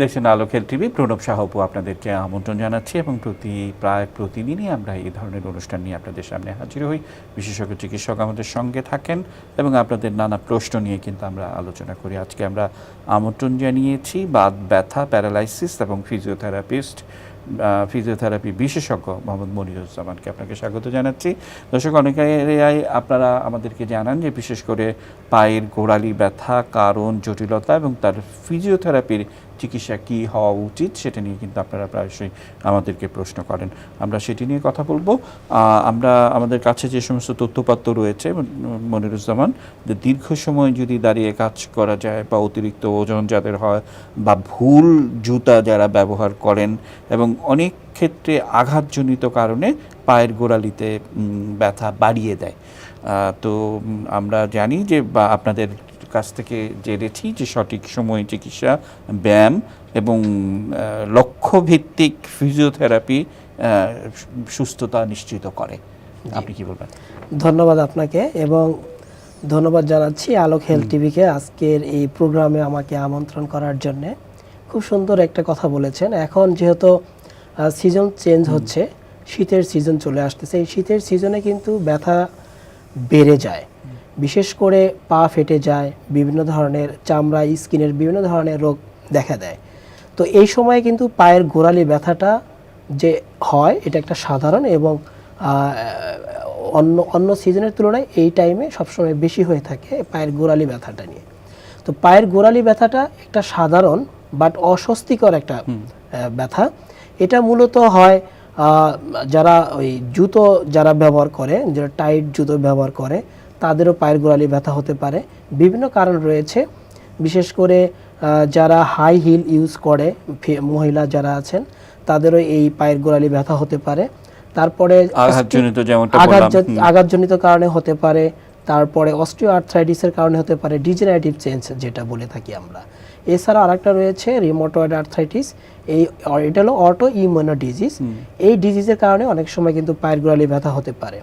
দেখছেন আলোকের টিভি প্রণব সাহপু আপনাদেরকে আমন্ত্রণ জানাচ্ছি এবং প্রতি প্রায় প্রতিদিনই আমরা এই ধরনের অনুষ্ঠান নিয়ে আপনাদের সামনে হাজির হই। বিশেষজ্ঞ চিকিৎসক আমাদের সঙ্গে থাকেন এবং আপনাদের নানা প্রশ্ন নিয়ে কিন্তু আমরা আলোচনা করি। আজকে আমরা আমন্ত্রণ জানিয়েছি বাদ ব্যথা, প্যারালাইসিস এবং ফিজিওথেরাপিস্ট ফিজিওথেরাপি বিশেষজ্ঞ মোহাম্মদ মনিরুজ্জামানকে আপনাকে স্বাগত জানাচ্ছি। দর্শক অনেকেই আপনারা আমাদেরকে জানান যে বিশেষ করে পায়ের গোড়ালি ব্যথা, কারণ জটিলতা এবং তার ফিজিওথেরাপির চিকিৎসা কী হওয়া উচিত সেটা নিয়ে কিন্তু আপনারা প্রায়শই আমাদেরকে প্রশ্ন করেন। আমরা সেটি নিয়ে কথা বলব। আমরা আমাদের কাছে যে সমস্ত তথ্যপাত্র রয়েছে মনিরুজ্জামান, যে দীর্ঘ সময় যদি দাঁড়িয়ে কাজ করা যায় বা অতিরিক্ত ওজন যাদের হয় বা ভুল জুতা যারা ব্যবহার করেন এবং অনেক ক্ষেত্রে আঘাতজনিত কারণে পায়ের গোড়ালিতে ব্যথা বাড়িয়ে দেয়। তো আমরা জানি যে বা আপনাদের কাছ থেকে জেনেছি যে সঠিক সময়ে চিকিৎসা ব্যায়াম এবং লক্ষ্যভিত্তিক ফিজিওথেরাপি সুস্থতা নিশ্চিত করে। আপনি কি বলবেন? ধন্যবাদ আপনাকে এবং ধন্যবাদ জানাচ্ছি আলোক হেলথ টিভিকে আজকের এই প্রোগ্রামে আমাকে আমন্ত্রণ করার জন্য। খুব সুন্দর একটা কথা বলেছেন। এখন যেহেতু সিজন চেঞ্জ হচ্ছে শীতের সিজন চলে আসতেছে। এই শীতের সিজনে কিন্তু ব্যথা বেড়ে যায়। বিশেষ করে পা ফেটে যায় বিভিন্ন ধরনের চামড়া স্কিনের বিভিন্ন ধরনের রোগ দেখা দেয়। তো এই সময় কিন্তু পায়ের গোড়ালি ব্যথাটা যে হয় এটা একটা সাধারণ এবং অন্য অন্য সিজনের তুলনায় এই টাইমে সবসময় বেশি হয়ে থাকে পায়ের গোড়ালি ব্যথাটা নিয়ে। তো পায়ের গোড়ালি ব্যথাটা একটা সাধারণ বাট অস্বস্তিকর একটা ব্যথা। এটা মূলত হয় যারা ওই জুতো যারা ব্যবহার করে যারা টাইট জুতো ব্যবহার করে তাদেরও পায়ের গোড়ালি ব্যথা হতে পারে। বিভিন্ন কারণ রয়েছে। বিশেষ করে যারা হাই হিল ইউজ করে মহিলা যারা আছেন তাদেরও এই পায়ের গোড়ালি ব্যথা হতে পারে। তারপরে আঘাতজনিত কারণে হতে পারে। তারপরে অস্টিও আর্থ্রাইটিসের কারণে হতে পারে। ডিজেনারেটিভ চেঞ্জ যেটা বলে থাকি আমরা। এছাড়া আরেকটা রয়েছে রিমোটয়েড আর্থ্রাইটিস। এই এটা হলো অটো ইমিউনো ডিজিজ এই ডিজিজের কারণে অনেক সময় কিন্তু পায়ের গোড়ালি ব্যথা হতে পারে।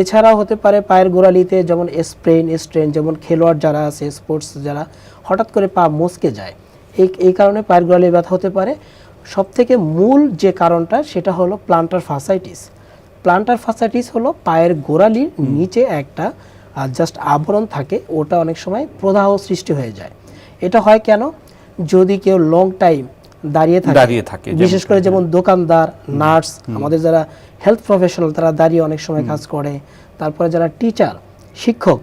এছাড়াও হতে পারে পায়ের গোড়ালিতে যেমন স্প্রেন স্ট্রেন যেমন খেলোয়াড় যারা আছে স্পোর্টস যারা হঠাৎ করে পা মচকে যায়। এই এই কারণে পায়ের গোড়ালি ব্যথা হতে পারে। সবথেকে মূল যে কারণটা সেটা হলো প্লান্টার ফাসাইটিস প্লান্টার ফাসাইটিস হলো পায়ের গোড়ালির নিচে একটা জাস্ট আবরণ থাকে ওটা অনেক সময় প্রদাহ সৃষ্টি হয়ে যায়। এটা হয় কেন? যদি কেউ লং টাইম দাঁড়িয়ে থাকে দাঁড়িয়ে থাকে, বিশেষ করে যেমন দোকানদার নার্স আমাদের যারা হেলথ প্রফেশনাল তারা দাঁড়িয়ে অনেক সময় কাজ করে। তারপরে যারা টিচার শিক্ষক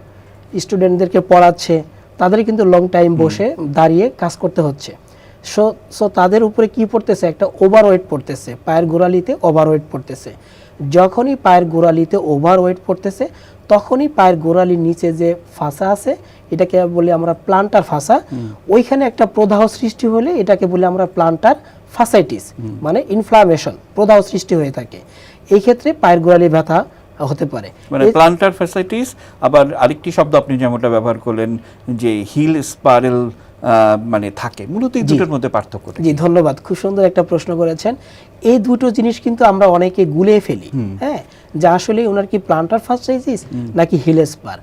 স্টুডেন্টদেরকে পড়াচ্ছে তাদের কিন্তু লং টাইম বসে দাঁড়িয়ে কাজ করতে হচ্ছে। সো সো তাদের উপরে কি পড়তেছে? একটা ওভারওয়েট পড়তেছে পায়ের গোড়ালিতে ওভারওয়েট পড়তেছে। যখনই পায়ের গোড়ালিতে ওভারওয়েট পড়তেছে তখনই পায়ের গোড়ালির নিচে যে ফাঁসা আছে এটাকে বলি আমরা প্লান্টার ফাঁসা। ওইখানে একটা প্রদাহ সৃষ্টি হলে এটাকে বলি আমরা প্লান্টার ফাসাইটিস মানে ইনফ্লামেশন প্রদাহ সৃষ্টি হয়ে থাকে। এই ক্ষেত্রে পায়ের গোড়ালি ব্যথা হতে পারে। মানে প্লান্টার ফ্যাসাইটিস আবার আরেকটি শব্দ আপনি যেমনটা ব্যবহার করলেন যে হিল স্পারেল মানে থাকে। মূলত এই দুটোর মধ্যে পার্থক্য জি ধন্যবাদ। খুব সুন্দর একটা প্রশ্ন করেছেন। এই দুটো জিনিস কিন্তু আমরা অনেকে গুলিয়ে ফেলি হ্যাঁ? যে আসলে ওনার কি প্লান্টার ফাসাইটিস নাকি হিলেসপার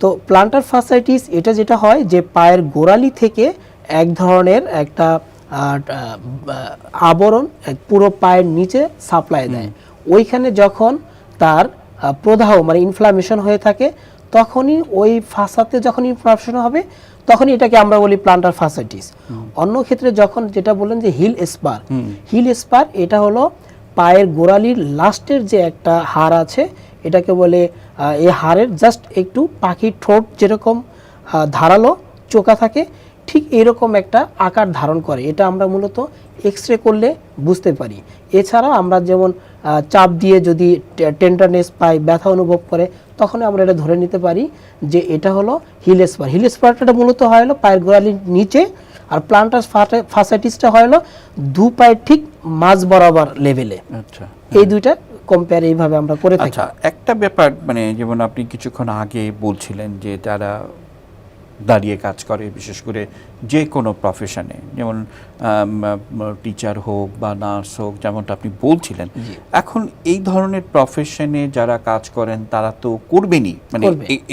তো প্লান্টার ফাসাইটিস এটা যেটা হয় যে পায়ের গোড়ালি থেকে এক ধরনের একটা আবরণ পুরো পায়ের নিচে সাপ্লাই দেয়। ওইখানে যখন তার প্রদাহ মানে ইনফ্লামেশন হয়ে থাকে তখনই ওই ফাসাতে যখন ইনফ্লামেশন হবে তখনই এটাকে আমরা বলি প্লান্টার ফাসাইটিস অন্য ক্ষেত্রে যখন যেটা বললেন যে হিল স্পার হিল স্পার এটা হলো পায়ের গোড়ালির লাস্টের যে একটা হাড় আছে এটাকে বলে এই হাড়ের জাস্ট একটু পাখির ঠোঁট যেরকম ধারালো চোকা থাকে ঠিক এরকম একটা আকার ধারণ করে। এটা আমরা মূলত এক্স রে করলে বুঝতে পারি। এছাড়া আমরা যেমন চাপ দিয়ে যদি টেন্ডারনেস পাই ব্যথা অনুভব করে তখন আমরা এটা ধরে নিতে পারি যে এটা হলো হিল স্পার হিল স্পারটা মূলত হয় হলো পায়ের গোড়ালির নিচে আর প্লান্টার ফাসাইটিসটা হয় হলো দু পায়ের ঠিক মাঝ বরাবর লেভেলে আচ্ছা। এই দুইটা কম্পেয়ার এইভাবে আমরা করে থাকি। আচ্ছা একটা ব্যাপার মানে যেমন আপনি কিছুক্ষণ আগে বলছিলেন যে যারা দাঁড়িয়ে কাজ করে বিশেষ করে যে কোনো প্রফেশনে যেমন টিচার হোক বা নার্স হোক যেমনটা আপনি বলছিলেন। এখন এই ধরনের প্রফেশনে যারা কাজ করেন তারা তো করবেনই। মানে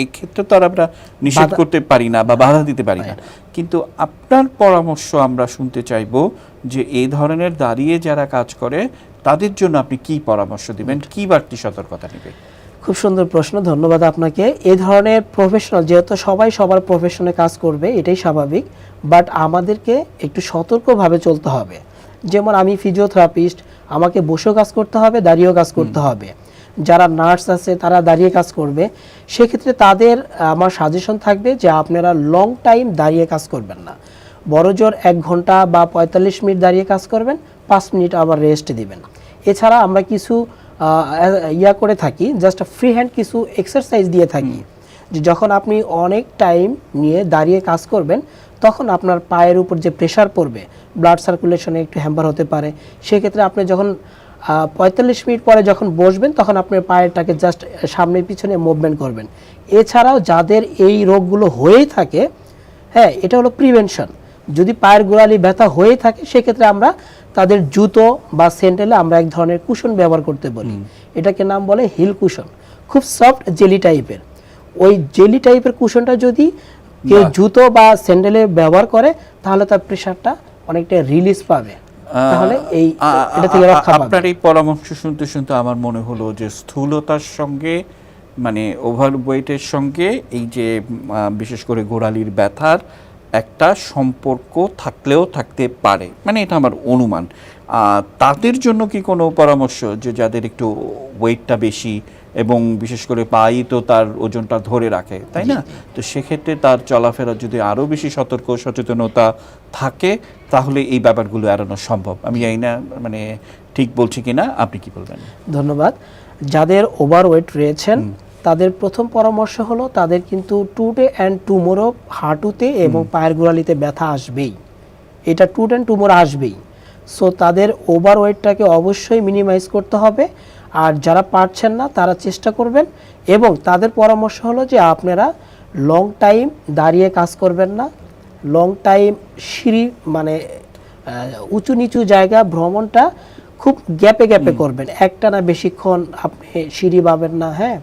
এই ক্ষেত্রে তো আর আমরা নিষেধ করতে পারি না বা বাধা দিতে পারি না। কিন্তু আপনার পরামর্শ আমরা শুনতে চাইব যে এই ধরনের দাঁড়িয়ে যারা কাজ করে তাদের জন্য আপনি কি পরামর্শ দিবেন? কি বাড়তি সতর্কতা নেবে খুব সুন্দর প্রশ্ন ধন্যবাদ আপনাকে। এই ধরনের প্রফেশনাল যেহেতু সবাই সবার প্রফেশনে কাজ করবে এটাই স্বাভাবিক বাট আমাদেরকে একটু সতর্কভাবে চলতে হবে। যেমন আমি ফিজিওথেরাপিস্ট আমাকে বসেও কাজ করতে হবে দাঁড়িয়েও কাজ করতে হবে। যারা নার্স আছে তারা দাঁড়িয়ে কাজ করবে। সেক্ষেত্রে তাদের আমার সাজেশন থাকবে যে আপনারা লং টাইম দাঁড়িয়ে কাজ করবেন না। বড় জোর এক ঘণ্টা বা পঁয়তাল্লিশ মিনিট দাঁড়িয়ে কাজ করবেন পাঁচ মিনিট আবার রেস্ট দিবেন। এছাড়া আমরা কিছু ইয়া করে থাকি জাস্ট ফ্রি হ্যান্ড কিছু এক্সারসাইজ দিয়ে থাকি। যে যখন আপনি অনেক টাইম নিয়ে দাঁড়িয়ে কাজ করবেন, তখন আপনার পায়ের উপর যে প্রেশার পড়বে ব্লাড সার্কুলেশনে একটু হ্যাম্পার হতে পারে। সেক্ষেত্রে আপনি যখন পঁয়তাল্লিশ মিনিট পরে যখন বসবেন, তখন আপনার পায়েরটাকে জাস্ট সামনে পিছনে মুভমেন্ট করবেন। এছাড়াও যাদের এই রোগগুলো হয়েই থাকে হ্যাঁ এটা হলো প্রিভেনশন যদি পায়ের গোড়ালি ব্যথা হয়ে থাকে, সেক্ষেত্রে আমরা তাদের জুতো বা স্যান্ডেলে আমরা এক ধরনের কুশন ব্যবহার করতে বলি। এটাকে নাম বলে হিল কুশন। খুব সফট জেলি টাইপের। ওই জেলি টাইপের কুশনটা যদি কেউ জুতো বা স্যান্ডেলে ব্যবহার করে তাহলে তার প্রেশারটা অনেকটা রিলিজ পাবে। তাহলে এই এটা থেকে রক্ষা পাবে। আপনার এই পরামর্শ শুনতে শুনতে আমার মনে হলো যে স্থূলতার সঙ্গে মানে ওভার ওয়েটের সঙ্গে এই যে বিশেষ করে গোড়ালির ব্যথার একটা সম্পর্ক থাকলেও থাকতে পারে। মানে এটা আমার অনুমান। তাদের জন্য কি কোনো পরামর্শ যে যাদের একটু ওয়েটটা বেশি এবং বিশেষ করে পাই তো তার ওজনটা ধরে রাখে তাই না? তো সেক্ষেত্রে তার চলাফেরা যদি আরও বেশি সতর্ক সচেতনতা থাকে তাহলে এই ব্যাপারগুলো এড়ানো সম্ভব। আমি জানি না মানে ঠিক বলছি কিনা আপনি কি বলবেন? ধন্যবাদ। যাদের ওভারওয়েট রয়েছেন তাদের প্রথম পরামর্শ হলো তাদের কিন্তু টুডে অ্যান্ড টুমোরো হাঁটুতে এবং পায়ের গোড়ালিতে ব্যথা আসবেই। এটা টুড অ্যান্ড টুমোরো আসবেই। সো তাদের ওভারওয়েটটাকে অবশ্যই মিনিমাইজ করতে হবে। আর যারা পারছেন না তারা চেষ্টা করবেন। এবং তাদের পরামর্শ হলো যে আপনারা লং টাইম দাঁড়িয়ে কাজ করবেন না। লং টাইম সিঁড়ি মানে উঁচু নিচু জায়গা ভ্রমণটা খুব গ্যাপে গ্যাপে করবেন। একটা না বেশিক্ষণ আপনি সিঁড়ি পাবেন না হ্যাঁ?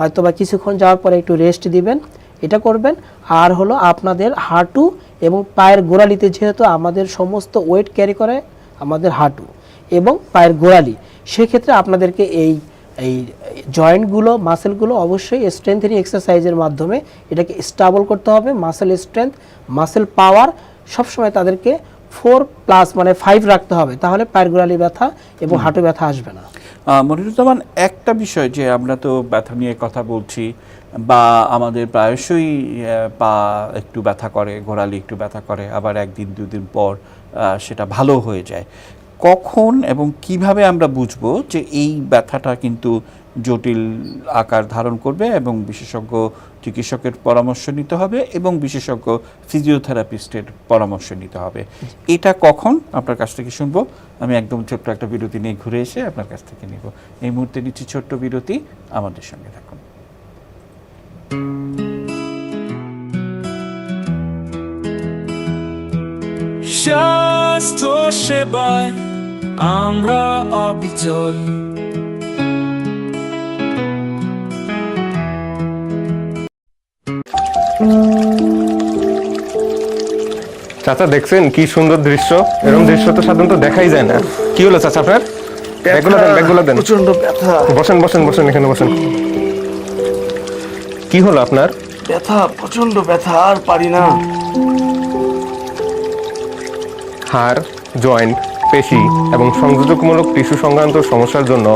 হয়তো বা কিছুক্ষণ যাওয়ার পরে একটু রেস্ট দিবেন, এটা করবেন। আর হলো আপনাদের হাঁটু এবং পায়ের গোড়ালিতে যেহেতু আমাদের সমস্ত ওয়েট ক্যারি করে আমাদের হাঁটু এবং পায়ের গোড়ালি, সেক্ষেত্রে আপনাদেরকে এই এই জয়েন্টগুলো মাসেলগুলো অবশ্যই স্ট্রেংথেনিং এক্সারসাইজের মাধ্যমে এটাকে স্টাবল করতে হবে। মাসেল স্ট্রেংথ মাসেল পাওয়ার সবসময় তাদেরকে ফোর প্লাস মানে ফাইভ রাখতে হবে তাহলে পায়ের গোড়ালি ব্যথা এবং হাঁটু ব্যথা আসবে না। মনিরুজ্জামান একটা বিষয় যে আমরা তো ব্যথা নিয়ে কথা বলছি বা আমাদের প্রায়শই পা একটু ব্যথা করে গোড়ালি একটু ব্যথা করে আবার একদিন দুদিন পর সেটা ভালো হয়ে যায়। কখন এবং কীভাবে আমরা বুঝব যে এই ব্যথাটা কিন্তু জটিল আকার ধারণ করবে এবং বিশেষজ্ঞ চিকিৎসকের পরামর্শ নিতে হবে এবং বিশেষজ্ঞ ফিজিওথেরাপিস্টের পরামর্শ নিতে হবে। এটা কখন? আপনার কাছ থেকে শুনব। আমি একদম ছোট্ট একটা বিরতি নিয়ে ঘুরে এসে আপনার কাছ থেকে নিব। এই মুহূর্তে নিচ্ছি ছোট্ট বিরতি। আমাদের সঙ্গে থাকুন। স্বাস্থ্য সেবায় আমরা অবিচল। চাচা দেখছেন কি সুন্দর দৃশ্য? এরকম দৃশ্য তো সাধারণত দেখাই যায় না। কি হলো চাচা আপনার? ব্যাগগুলো দেন ব্যাগগুলো দেন। প্রচণ্ড ব্যথা। বসেন বসেন বসেন এখানে বসেন। কি হলো আপনার? ব্যথা প্রচণ্ড ব্যথা আর পারি না। হাড় জয়েন্ট পেশি এবং সংযোজকমূলক টিস্যু সংক্রান্ত সমস্যার জন্য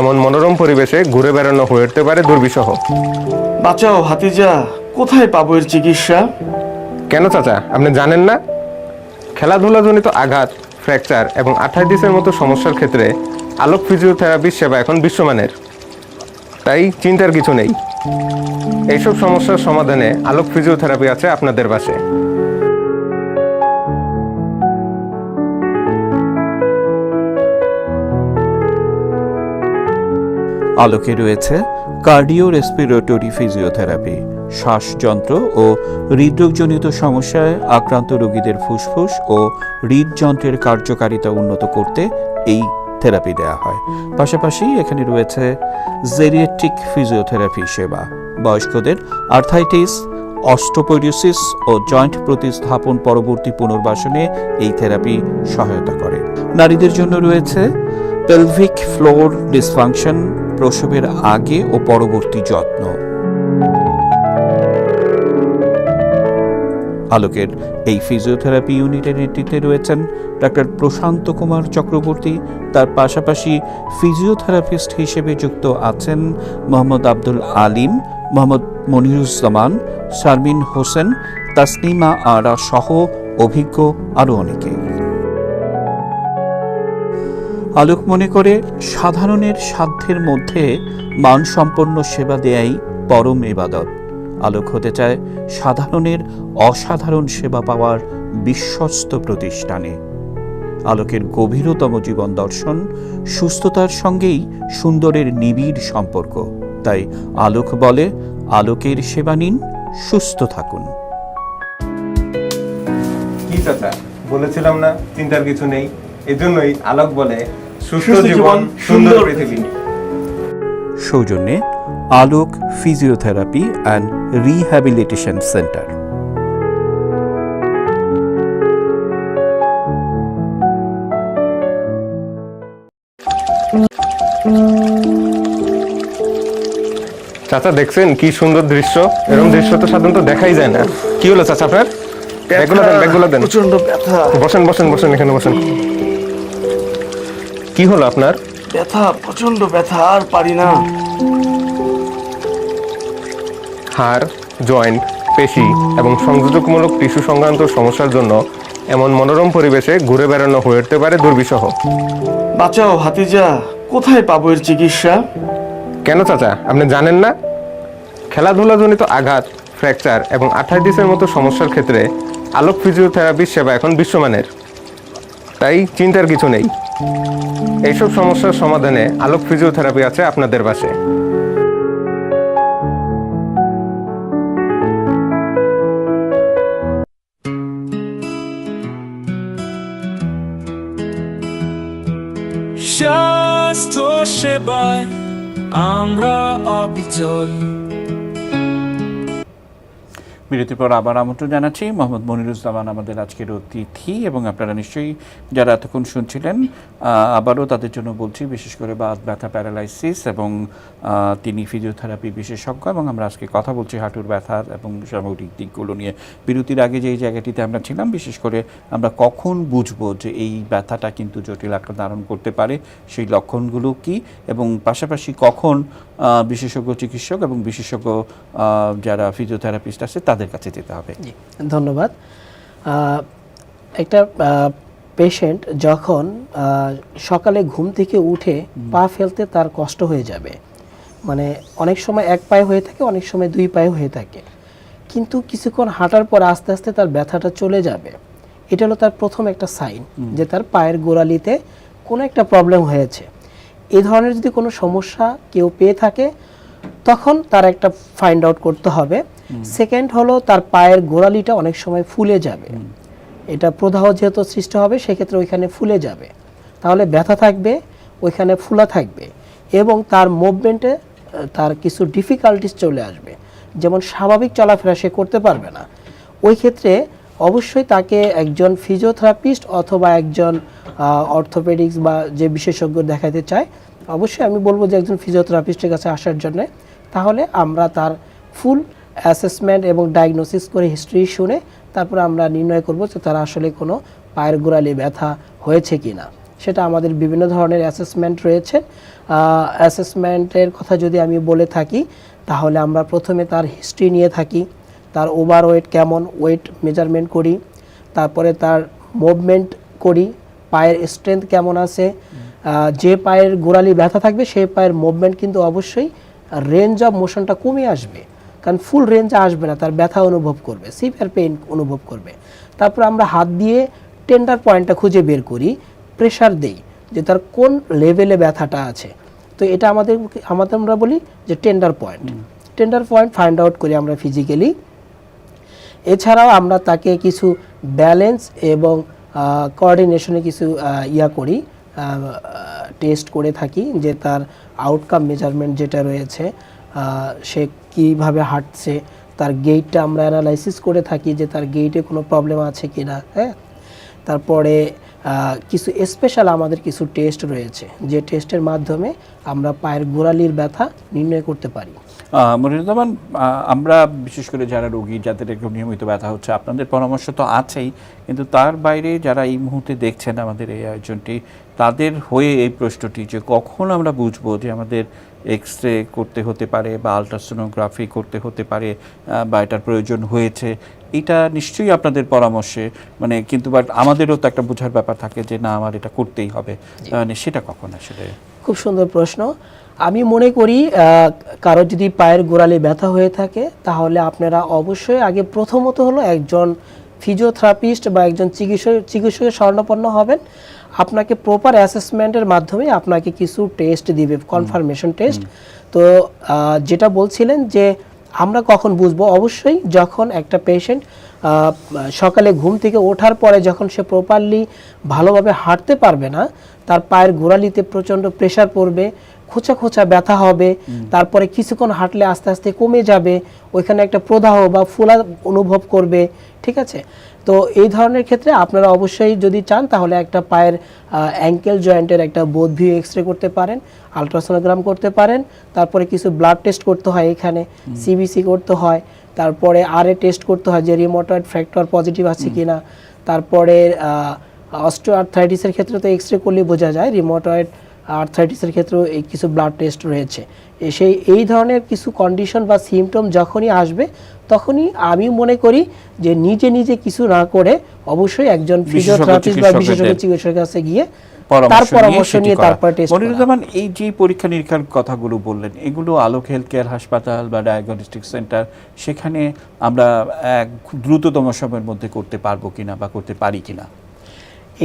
এমন মনোরম পরিবেশে ঘুরে বেড়ানো হয়ে উঠতে পারে দুর্বিষহ। বাঁচাও হাতিজা কোথায় পাবো এর চিকিৎসা? কেন চাচা? আপনি জানেন না? খেলাধুলাজনিত আঘাত ফ্র্যাকচার এবং আর্থাইটিসের মতো সমস্যার ক্ষেত্রে আলোক ফিজিওথেরাপির সেবা এখন বিশ্বমানের। তাই চিন্তার কিছু নেই। এইসব সমস্যার সমাধানে আলোক ফিজিওথেরাপি আছে আপনাদের পাশে। আলোকে রয়েছে কার্ডিও রেসপিরেটরি ফিজিওথেরাপি শ্বাসযন্ত্র ও হৃদরোগজনিত সমস্যায় আক্রান্ত রোগীদের ফুসফুস ও হৃদযন্ত্রের কার্যকারিতা উন্নত করতে এই থেরাপি দেওয়া হয়। পাশাপাশি এখানে রয়েছে জেরিয়েট্রিক ফিজিওথেরাপি সেবা। বয়স্কদের আর্থাইটিস অস্টোপোরিওসিস ও জয়েন্ট প্রতিস্থাপন পরবর্তী পুনর্বাসনে এই থেরাপি সহায়তা করে। নারীদের জন্য রয়েছে পেলভিক ফ্লোর ডিসফাংশন প্রসবের আগে ও পরবর্তী যত্ন। আলোকের এই ফিজিওথেরাপি ইউনিটের নেতৃত্বে রয়েছেন ডাক্তার প্রশান্ত কুমার চক্রবর্তী। তার পাশাপাশি ফিজিওথেরাপিস্ট হিসেবে যুক্ত আছেন মোহাম্মদ আব্দুল আলিম, মোহাম্মদ মনিরুজ্জামান, শারমিন হোসেন, তাসনিমা আরা সহ অভিজ্ঞ আরও অনেকে। আলোক মনে করে সাধারণের সাধ্যের মধ্যে মানসম্পন্ন সেবা দেয়াই পরম এবাদত। আলোক হতে চায় সাধারণের অসাধারণ সেবা পাওয়ার বিশ্বস্ত প্রতিষ্ঠানে। আলোকের গভীরতম জীবন দর্শন সুস্থতার সঙ্গেই সুন্দরের নিবিড় সম্পর্ক। তাই আলোক বলে আলোকের সেবা নিন সুস্থ থাকুন। কি চাচা? বলেছিলাম না চিন্তার কিছু নেই। এজন্যই আলোক বলে সুস্থ জীবন সুন্দর পৃথিবী। সৌজন্যে Alok physiotherapy and rehabilitation centre. চাচা দেখছেন কি সুন্দর দৃশ্য? এরকম দৃশ্য তো সাধারণত দেখাই যায় না। কি হলো চাচা আপনার? ব্যাগগুলো দেন ব্যাগগুলো দেন। প্রচণ্ড ব্যথা। বসেন বসেন বসেন এখানে বসেন। কি হলো আপনার? ব্যথা প্রচণ্ড ব্যথা আর পারি না। হাড় জয়েন্ট পেশি এবং সংযোজকমূলক টিস্যু সংক্রান্ত সমস্যার জন্য এমন মনোরম পরিবেশে ঘুরে বেড়ানো হয়ে উঠতে পারে দুর্বিষহ। বাঁচাও হাতিজা কোথায় পাবো এর চিকিৎসা? কেন চাচা আপনি জানেন না? খেলাধুলাজনিত আঘাত ফ্র্যাকচার এবং আর্থাইটিসের মতো সমস্যার ক্ষেত্রে আলোক ফিজিওথেরাপির সেবা এখন বিশ্বমানের। তাই চিন্তার কিছু নেই। এইসব সমস্যার সমাধানে আলোক ফিজিওথেরাপি আছে আপনাদের পাশে। সেবায় আমরা অবিচল বিরতির পর আবার আমন্ত্রণ জানাচ্ছি। মোহাম্মদ মনিরুজ্জামান আমাদের আজকের অতিথি এবং আপনারা নিশ্চয়ই যারা এতক্ষণ শুনছিলেন আবারও তাদের জন্য বলছি, বিশেষ করে বাত ব্যথা প্যারালাইসিস এবং তিনি ফিজিওথেরাপি বিশেষজ্ঞ এবং আমরা আজকে কথা বলছি হাঁটুর ব্যথা এবং সামগ্রিক দিকগুলো নিয়ে। বিরতির আগে যে জায়গাটিতে আমরা ছিলাম, বিশেষ করে আমরা কখন বুঝব যে এই ব্যথাটা কিন্তু জটিল আকার ধারণ করতে পারে, সেই লক্ষণগুলো কি এবং পাশাপাশি কখন বিশেষজ্ঞ চিকিৎসক এবং বিশেষজ্ঞ যারা ফিজিওথেরাপিস্ট আছে তাদের কাছে যেতে হবে। ধন্যবাদ। একটা পেশেন্ট যখন সকালে ঘুম থেকে উঠে পা ফেলতে তার কষ্ট হয়ে যাবে। মানে অনেক সময় এক পায়ে হয়ে থাকে অনেক সময় দুই পায়ে হয়ে থাকে। কিন্তু কিছুক্ষণ হাঁটার পর আস্তে আস্তে তার ব্যথাটা চলে যাবে। এটা হলো তার প্রথম একটা সাইন যে তার পায়ের গোড়ালিতে কোনো একটা প্রবলেম হয়েছে। এই ধরনের যদি কোনো সমস্যা কেউ পেয়ে থাকে তখন তার একটা ফাইন্ড আউট করতে হবে। সেকেন্ড হলো তার পায়ের গোড়ালিটা অনেক সময় ফুলে যাবে। এটা প্রদাহ যেহেতু সৃষ্টি হবে সেক্ষেত্রে ওইখানে ফুলে যাবে। তাহলে ব্যথা থাকবে ওইখানে ফুলা থাকবে এবং তার মুভমেন্টে তার কিছু ডিফিকাল্টিস চলে আসবে। যেমন স্বাভাবিক চলাফেরা সে করতে পারবে না। ওই ক্ষেত্রে অবশ্যই তাকে একজন ফিজিওথেরাপিস্ট অথবা একজন অর্থোপেডিক্স বা যে বিশেষজ্ঞ দেখাতে চায়, অবশ্যই আমি বলব যে একজন ফিজিওথেরাপিস্টের কাছে আসার জন্য। তাহলে আমরা তার ফুল অ্যাসেসমেন্ট এবং ডায়াগনোসিস করে হিস্ট্রি শুনে তারপর আমরা নির্ণয় করব যে তারা আসলে কোনো পায়ের গোড়ালি ব্যথা হয়েছে কি না সেটা আমাদের বিভিন্ন ধরনের অ্যাসেসমেন্ট রয়েছে। অ্যাসেসমেন্টের কথা যদি আমি বলে থাকি, তাহলে আমরা প্রথমে তার হিস্ট্রি নিয়ে থাকি। তার ওভার ওয়েট কেমন ওয়েট মেজারমেন্ট করি তারপরে তার মুভমেন্ট করি পায়ের স্ট্রেংথ কেমন আছে যে পায়ের গোড়ালি ব্যথা থাকবে সেই পায়ের মুভমেন্ট কিন্তু অবশ্যই রেঞ্জ অফ মোশনটা কমে আসবে। কারণ ফুল রেঞ্জে আসবে না তার ব্যথা অনুভব করবে সিভিয়ার পেইন অনুভব করবে। তারপর আমরা হাত দিয়ে টেন্ডার পয়েন্টটা খুঁজে বের করি প্রেশার দেই যে তার কোন লেভেলে ব্যথাটা আছে। তো এটা আমাদের আমাদের আমরা বলি যে tender point tender point find out করি আমরা ফিজিক্যালি এছাড়াও আমরা তাকে কিছু ব্যালেন্স এবং কোঅর্ডিনেশনে কিছু ইয়া করি টেস্ট করে থাকি যে তার আউটকাম মেজারমেন্ট যেটা রয়েছে সে কীভাবে হাঁটছে, তার গেইটটা আমরা অ্যানালাইসিস করে থাকি যে তার গেইটে কোনো প্রবলেম আছে কিনা হ্যাঁ? তারপরে কিছু স্পেশাল আমাদের কিছু টেস্ট রয়েছে, যে টেস্টের মাধ্যমে আমরা পায়ের গোড়ালির ব্যথা নির্ণয় করতে পারি। মনিরুজ্জামান আমরা বিশেষ করে যারা রোগী যাদের একদম নিয়মিত ব্যথা হচ্ছে আপনাদের পরামর্শ তো আছেই কিন্তু তার বাইরে যারা এই মুহূর্তে দেখছেন আমাদের এই আয়োজনটি তাদের হয়ে এই প্রশ্নটি যে কখন আমরা বুঝব যে আমাদের এক্স রে করতে হতে পারে বা আলট্রাসোনোগ্রাফি করতে হতে পারে বা এটার প্রয়োজন হয়েছে এটা নিশ্চয়ই আপনাদের পরামর্শে মানে কিন্তু বাট আমাদেরও তো একটা বোঝার ব্যাপার থাকে যে না আমার এটা করতেই হবে। মানে সেটা কখন আসলে? খুব সুন্দর প্রশ্ন। আমি মনে করি কারও যদি পায়ের গোড়ালি ব্যথা হয়ে থাকে তাহলে আপনারা অবশ্যই আগে প্রথমত হলো একজন ফিজিওথেরাপিস্ট বা একজন চিকিৎসক চিকিৎসকের স্বর্ণপন্ন হবেন। আপনাকে প্রপার অ্যাসেসমেন্টের মাধ্যমে আপনাকে কিছু টেস্ট দিবে কনফার্মেশন টেস্ট তো যেটা বলছিলেন যে আমরা কখন বুঝব? অবশ্যই যখন একটা পেশেন্ট সকালে ঘুম থেকে ওঠার পরে যখন সে প্রপারলি ভালোভাবে হাঁটতে পারবে না তার পায়ের গোড়ালিতে প্রচণ্ড প্রেশার পড়বে খোঁচা খোঁচা ব্যথা হবে তারপরে কিছুক্ষণ হাঁটলে আস্তে আস্তে কমে যাবে ওইখানে একটা প্রদাহ বা ফুলা অনুভব করবে ঠিক আছে? তো এই ধরনের ক্ষেত্রে আপনারা অবশ্যই যদি চান তাহলে একটা পায়ের অ্যাঙ্কেল জয়েন্টের একটা বোধ ভিউ এক্স রে করতে পারেন আলট্রাসোনোগ্রাম করতে পারেন তারপরে কিছু ব্লাড টেস্ট করতে হয় এখানে সিবিসি করতে হয় তারপরে আর এ টেস্ট করতে হয় যে রিমোটয়েড ফ্যাক্টর পজিটিভ আছে কি না তারপরে অস্ট্রো আর্থাইটিসের ক্ষেত্রে তো এক্স রে করলে বোঝা যায় রিমোটয়েড আর্থাইটিসের ক্ষেত্রেও এই কিছু ব্লাড টেস্ট রয়েছে। সেই এই ধরনের কিছু কন্ডিশন বা সিমটম যখনই আসবে তখনই আমি মনে করি যে নিজে নিজে কিছু না করে অবশ্যই একজন ফিজিওথেরাপিস্ট বা বিশেষজ্ঞ চিকিৎসকের কাছে গিয়ে তার পরামর্শ নিয়ে। তারপর টেস্ট মনিরুজ্জামান এই যে পরীক্ষা নিরীক্ষার কথাগুলো বললেন এগুলো আলোক হেলথ কেয়ার হাসপাতাল বা ডায়াগনস্টিক সেন্টার সেখানে আমরা এক দ্রুততম সময়ের মধ্যে করতে পারব কিনা বা করতে পারি কিনা?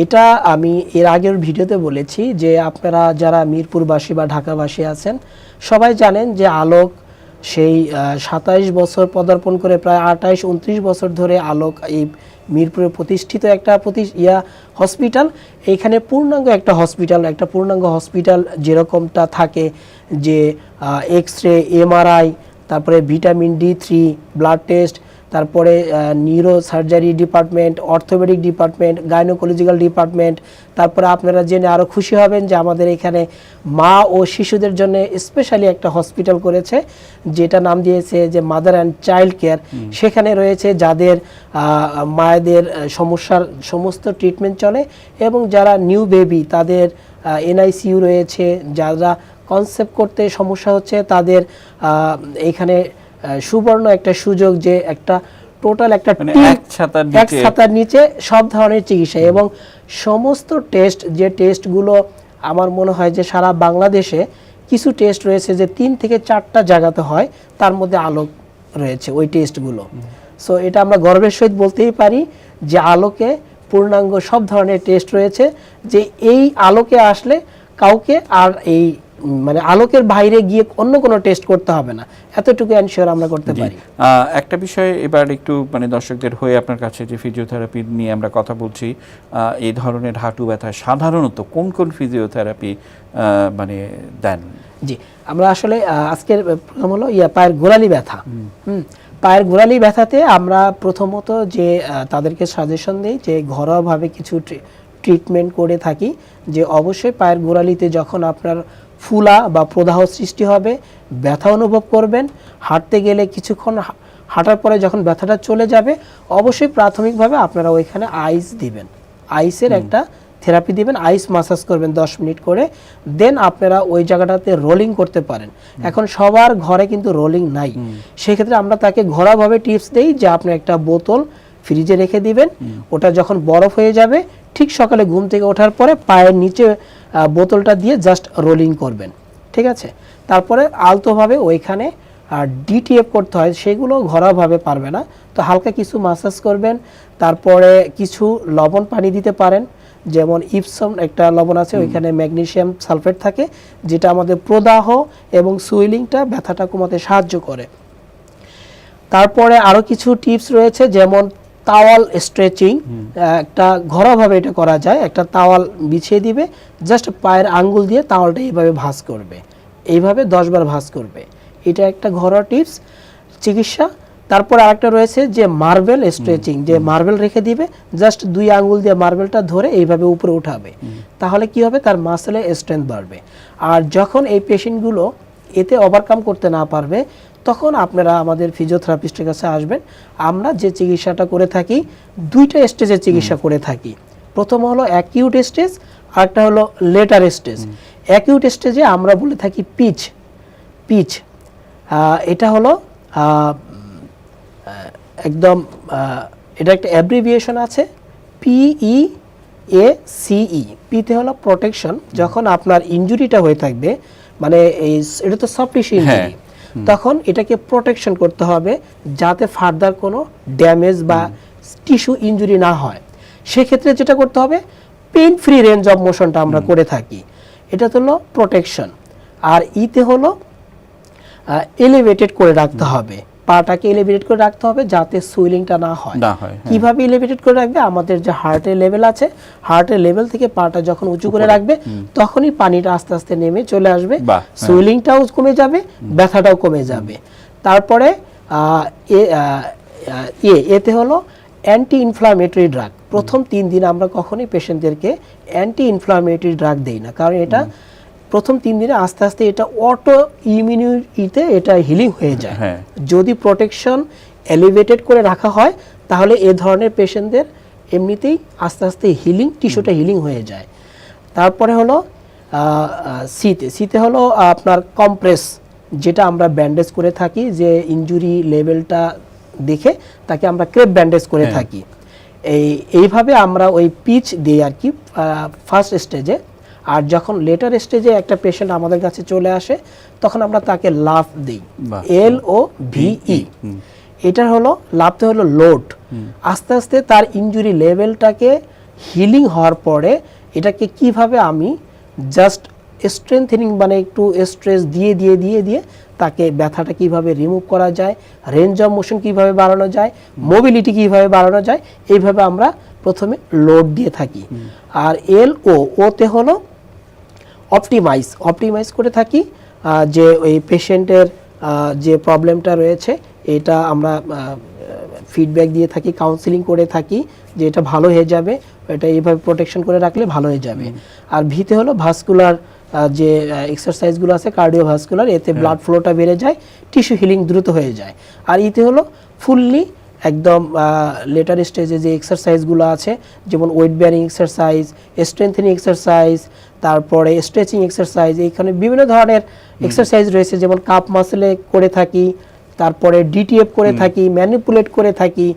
এটা আমি এর আগের ভিডিওতে বলেছি যে আপনারা যারা মিরপুরবাসী বা ঢাকাবাসী আছেন, সবাই জানেন যে আলোক সেই সাতাইশ বছর পদার্পণ করে প্রায় আঠাইশ, উনত্রিশ বছর ধরে আলোক এই মিরপুরে প্রতিষ্ঠিত একটা প্রতি ইয়া হসপিটাল। এইখানে পূর্ণাঙ্গ একটা হসপিটাল, একটা পূর্ণাঙ্গ হসপিটাল যেরকমটা থাকে যে এক্স রে এমআরআই তারপরে vitamin D three, blood test তারপরে neuro surgery department orthopaedic department gynaecological department তারপরে আপনারা জেনে আরও খুশি হবেন যে আমাদের এখানে মা ও শিশুদের জন্য স্পেশালি একটা হসপিটাল করেছে যেটা নাম দিয়েছে যে মাদার অ্যান্ড চাইল্ড কেয়ার সেখানে রয়েছে যাদের মায়েদের সমস্যার সমস্ত ট্রিটমেন্ট চলে এবং যারা নিউ বেবি তাদের এনআইসিইউ রয়েছে যারা কনসেপ্ট করতে সমস্যা হচ্ছে তাদের এখানে সুবর্ণ একটা সুযোগ যে একটা টোটাল একটা মানে এক ছাতার নিচে- সব ধরনের চিকিৎসা এবং সমস্ত টেস্ট যে টেস্টগুলো আমার মনে হয় যে সারা বাংলাদেশে কিছু টেস্ট রয়েছে যে তিন থেকে চারটা জায়গাতে হয় তার মধ্যে আলোক রয়েছে ওই টেস্টগুলো সো এটা আমরা গর্বের সহিত বলতেই পারি যে আলোকে পূর্ণাঙ্গ সব ধরনের টেস্ট রয়েছে যে এই আলোকে আসলে কাউকে আর এই মানে আলোকের বাইরে গিয়ে অন্য কোনো টেস্ট করতে হবে না। এতটুকু এনশিওর আমরা করতে পারি। একটা বিষয় এবার একটু মানে দর্শকদের হয়ে আপনার কাছে যে ফিজিওথেরাপি নিয়ে আমরা কথা বলছি এই ধরনের হাঁটু ব্যথা সাধারণত কোন কোন ফিজিওথেরাপি মানে দেন? জি আমরা আসলে আজকের প্রথম হলো ইয়া পায়ের গোড়ালি ব্যথা। হুম। পায়ের গোড়ালি ব্যথাতে আমরা প্রথমত যে তাদেরকে সাজেশন দিই যে ঘরোয়াভাবে কিছু ট্রিটমেন্ট করে থাকি। যে অবশ্যই পায়ের গোড়ালিতে যখন আপনার ফুলা বা প্রদাহ সৃষ্টি হবে ব্যথা অনুভব করবেন হাঁটতে গেলে কিছুক্ষণ হাঁটার পরে যখন ব্যথাটা চলে যাবে অবশ্যই প্রাথমিকভাবে আপনারা ওইখানে আইস দিবেন। আইসের একটা থেরাপি দিবেন আইস মাসাজ করবেন দশ মিনিট করে দেন আপনারা ওই জায়গাটাতে রোলিং করতে পারেন। এখন সবার ঘরে কিন্তু রোলিং নাই। সেক্ষেত্রে আমরা তাকে ঘরোয়াভাবে টিপস দেই যে আপনি একটা বোতল ফ্রিজে রেখে দিবেন ওটা যখন বরফ হয়ে যাবে ঠিক সকালে ঘুম থেকে ওঠার পরে পায়ের নিচে বোতলটা দিয়ে জাস্ট রোলিং করবেন ঠিক আছে? তারপরে আলতোভাবে ওইখানে আর ডিটিএফ করতে হয় সেগুলো ঘরোয়াভাবে পারবে না। তো হালকা কিছু মাসাজ করবেন তারপরে কিছু লবণ পানি দিতে পারেন যেমন ইপসম একটা লবণ আছে ওইখানে ম্যাগনেসিয়াম সালফেট থাকে যেটা আমাদের প্রদাহ এবং সুইলিংটা ব্যথাটা কমাতে সাহায্য করে। তারপরে আরও কিছু টিপস রয়েছে যেমন তাওয়াল স্ট্রেচিং একটা ঘরোয়াভাবে এটা করা যায় একটা তাওয়াল বিছিয়ে দিবে জাস্ট পায়ের আঙ্গুল দিয়ে তাওয়ালটা এইভাবে ভাঁজ করবে এইভাবে দশ বার ভাঁজ করবে। এটা একটা ঘরোয়া টিপস চিকিৎসা। তারপর আরেকটা রয়েছে যে মার্বেল স্ট্রেচিং যে মার্বেল রেখে দিবে জাস্ট দুই আঙ্গুল দিয়ে মার্বেলটা ধরে এইভাবে উপরে উঠাবে। তাহলে কি হবে? তার মাসেলে স্ট্রেংথ বাড়বে। আর যখন এই পেশেন্টগুলো এতে ওভারকাম করতে না পারবে তখন আপনারা আমাদের ফিজিওথেরাপিস্টের কাছে আসবেন। আমরা যে চিকিৎসাটা করে থাকি দুইটা স্টেজে চিকিৎসা করে থাকি। প্রথম হলো অ্যাকিউট স্টেজ আরেকটা হলো লেটার স্টেজ অ্যাকিউট স্টেজে আমরা বলে থাকি পিচ পিচ এটা হলো একদম এটা একটা অ্যাব্রিভিয়েশন আছে পিই এ সিই পিতে হলো প্রোটেকশন যখন আপনার ইনজুরিটা হয়ে থাকবে মানে এই এটা তো সফট টিস্যু ইনজুরি তখন এটাকে প্রোটেকশন করতে হবে যাতে ফার্দার কোনো ড্যামেজ বা টিস্যু ইঞ্জুরি না হয়। সেক্ষেত্রে যেটা করতে হবে পেন ফ্রি রেঞ্জ অফ মোশনটা আমরা করে থাকি। এটা তো হলো প্রোটেকশন আর ইতে হলো এলিভেটেড করে রাখতে হবে। পাটাকে এলিভেটেড করে রাখতে হবে যাতে সুইলিংটা না হয়। না হয়, হ্যাঁ। কীভাবে এলিভেটেড করে রাখবে? আমাদের যে হার্টের লেভেল আছে হার্টের লেভেল থেকে পাটা যখন উঁচু করে রাখবে তখনই পানিটা আস্তে আস্তে নেমে চলে আসবে। হ্যাঁ। সুইলিংটাও কমে যাবে ব্যথাটাও কমে যাবে। তারপরে এ এতে হলো অ্যান্টি ইনফ্লামেটরি ড্রাগ প্রথম তিন দিন আমরা কখনোই পেশেন্টদেরকে অ্যান্টি ইনফ্লামেটরি ড্রাগ দেই না। কারণ এটা প্রথম তিন দিনে আস্তে আস্তে এটা অটো ইমিউনিটিতে এটা হিলিং হয়ে যায়। হ্যাঁ। যদি প্রোটেকশন এলিভেটেড করে রাখা হয় তাহলে এ ধরনের পেশেন্টদের এমনিতেই আস্তে আস্তে হিলিং টিস্যুটা হিলিং হয়ে যায়। তারপরে হলো শীতে শীতে হলো আপনার কম্প্রেস যেটা আমরা ব্যান্ডেজ করে থাকি যে ইনজুরি লেভেলটা দেখে তাকে আমরা ক্রেপ ব্যান্ডেজ করে থাকি। এই এইভাবে আমরা ওই পিচ দিই আর কি ফার্স্ট স্টেজে আর যখন লেটার স্টেজে একটা পেশেন্ট আমাদের কাছে চলে আসে তখন আমরা তাকে লাভ দিই। এল ও ভিই এটা হলো লাভতে হলো লোড আস্তে আস্তে তার ইনজুরি লেভেলটাকে হিলিং হওয়ার পরে এটাকে কীভাবে আমি জাস্ট স্ট্রেংথেনিং মানে একটু স্ট্রেস দিয়ে দিয়ে দিয়ে দিয়ে তাকে ব্যথাটা কীভাবে রিমুভ করা যায় রেঞ্জ অফ মোশন কীভাবে বাড়ানো যায় মোবিলিটি কীভাবে বাড়ানো যায় এইভাবে আমরা প্রথমে লোড দিয়ে থাকি। আর এল ও ওতে হলো অপটিমাইজ অপটিমাইজ করে থাকি যে ওই পেশেন্টের যে প্রবলেমটা রয়েছে এটা আমরা ফিডব্যাক দিয়ে থাকি কাউন্সিলিং করে থাকি যে এটা ভালো হয়ে যাবে এটা এইভাবে প্রোটেকশন করে রাখলে ভালো হয়ে যাবে। আর ভিতে হলো ভাস্কুলার যে এক্সারসাইজগুলো আছে কার্ডিও ভাস্কুলার এতে ব্লাড ফ্লোটা বেড়ে যায় টিস্যু হিলিং দ্রুত হয়ে যায়। আর ইতে হলো ফুললি একদম লেটার স্টেজে যে এক্সারসাইজগুলো আছে যেমন weight bearing exercise strengthening exercise তারপরে স্ট্রেচিং এক্সারসাইজ এইখানে বিভিন্ন ধরনের এক্সারসাইজ রয়েছে যেমন কাপ মাসেলে করে থাকি তারপরে ডিটিএফ করে থাকি ম্যানিপুলেট করে থাকি।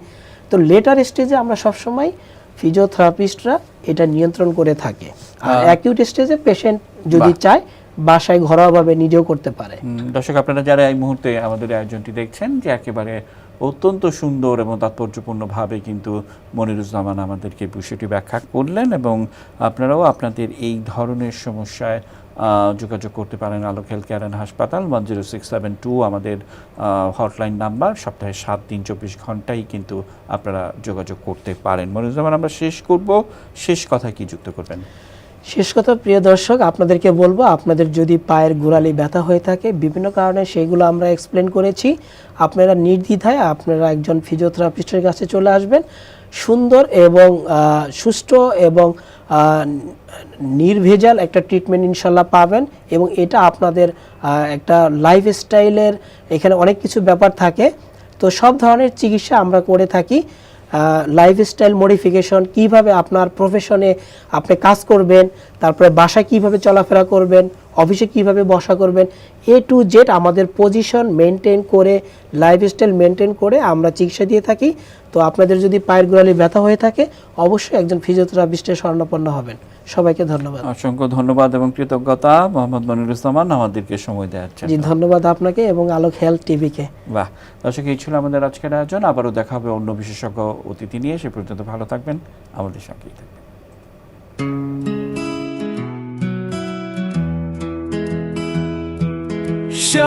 তো লেটার স্টেজে আমরা সবসময় ফিজিওথেরাপিস্টরা এটা নিয়ন্ত্রণ করে থাকে। আর অ্যাকিউট স্টেজে পেশেন্ট যদি চায় বাসায় ঘরোয়াভাবে নিজেও করতে পারে। দর্শক আপনারা যারা এই মুহূর্তে আমাদের আয়োজনটি দেখছেন যে একেবারে অত্যন্ত সুন্দর এবং তাৎপর্যপূর্ণভাবে কিন্তু মনিরুজ্জামান আমাদেরকে বিষয়টি ব্যাখ্যা করলেন এবং আপনারাও আপনাদের এই ধরনের সমস্যায় যোগাযোগ করতে পারেন আলোক হেলথ কেয়ার অ্যান্ড হাসপাতাল one zero six seven two আমাদের হটলাইন নাম্বার। সপ্তাহে সাত দিন চব্বিশ ঘন্টাই কিন্তু আপনারা যোগাযোগ করতে পারেন। মনিরুজ্জামান, আমরা শেষ করব। শেষ কথা কি যুক্ত করবেন? শেষ কথা, প্রিয় দর্শক, আপনাদেরকে বলব, আপনাদের যদি পায়ের গোড়ালি ব্যথা হয়ে থাকে, বিভিন্ন কারণে সেইগুলো আমরা এক্সপ্লেন করেছি। আপনারা নির্দ্বিধায় আপনারা একজন ফিজিওথেরাপিস্টের কাছে চলে আসবেন। সুন্দর এবং সুষ্ঠু এবং নির্ভেজাল একটা ট্রিটমেন্ট ইনশাল্লাহ পাবেন এবং এটা আপনাদের একটা লাইফ স্টাইলের এখানে অনেক কিছু ব্যাপার থাকে। তো সব ধরনের চিকিৎসা আমরা করে থাকি। লাইফস্টাইল মডিফিকেশন কীভাবে আপনার প্রফেশনে আপনি কাজ করবেন, তারপরে বাসায় কীভাবে চলাফেরা করবেন অফিসে কীভাবে বসা করবেন এ টু জেড আমাদের পজিশন মেনটেন করে লাইফস্টাইল মেনটেন করে আমরা চিকিৎসা দিয়ে থাকি। তো আপনাদের যদি পায়ের গোড়ালি ব্যথা হয়ে থাকে, অবশ্যই একজন ফিজিওথেরাপিস্টের স্বর্ণাপন্ন হবেন। সবাইকে ধন্যবাদ। অসংখ্য ধন্যবাদ এবং কৃতজ্ঞতা মোহাম্মদ মনির ইসলামান আমাদেরকে সময় দেওয়ার জন্য। ধন্যবাদ আপনাকে এবং আলোক হেলথ টিভিকে। বাহ দর্শক এই ছিল আমাদের আজকের আয়োজন। আবারও দেখা হবে অন্য বিশেষজ্ঞ অতিথি নিয়ে। সে পর্যন্ত ভালো থাকবেন আমাদের সঙ্গেই থাকবেন।